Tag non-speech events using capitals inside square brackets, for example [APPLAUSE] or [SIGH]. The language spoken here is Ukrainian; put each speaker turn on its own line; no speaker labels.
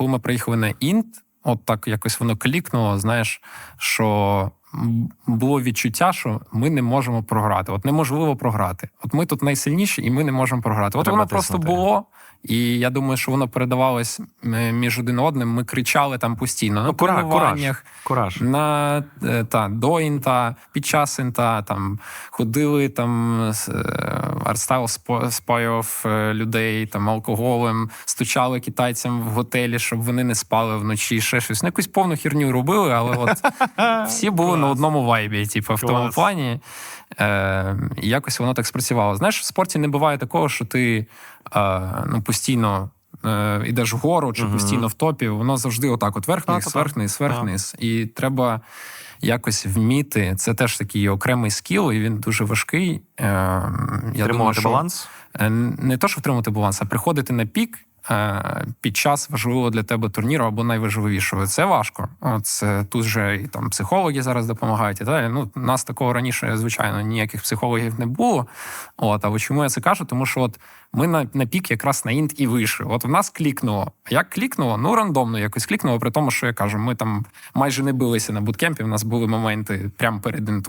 коли ми приїхали на інт, от так якось воно клікнуло, знаєш, що було відчуття, що ми не можемо програти. От неможливо програти. От ми тут найсильніші, і ми не можемо програти. От
Треба
воно просто
тиснути.
було. І я думаю, що воно передавалось е, між один одним. Ми кричали там постійно.
Ну,
на
кура-
тренуваннях,
Кураж.
на е, та до інта, під час інта там ходили там е, спаював е, людей там алкоголем, стучали китайцям в готелі, щоб вони не спали вночі. Ще щось. Ну, якусь повну херню робили, але от [LAUGHS] всі були на одному вайбі. Типу, в тому плані. Е, якось воно так спрацювало. Знаєш, в спорті не буває такого, що ти е, ну, постійно. Е, Ідеш вгору чи постійно в топі, воно завжди отак: от верх-низ, верх-низ, верх-низ. І треба якось вміти. Це теж такий окремий скіл, і він дуже важкий. Е, Я думаю, що
баланс.
е, не то, що втримати баланс, а приходити на пік під час важливого для тебе турніру або найважливішого. Це важко. От тут же і там психологи зараз допомагають і далі. Ну, нас такого раніше, звичайно, ніяких психологів не було. От, але чому я це кажу? Тому що от ми на, на пік якраз на інт і вийшли. От в нас клікнуло. Як клікнуло? Ну, рандомно якось клікнуло, при тому, що я кажу, ми там майже не билися на буткемпі. У нас були моменти прямо перед інтом.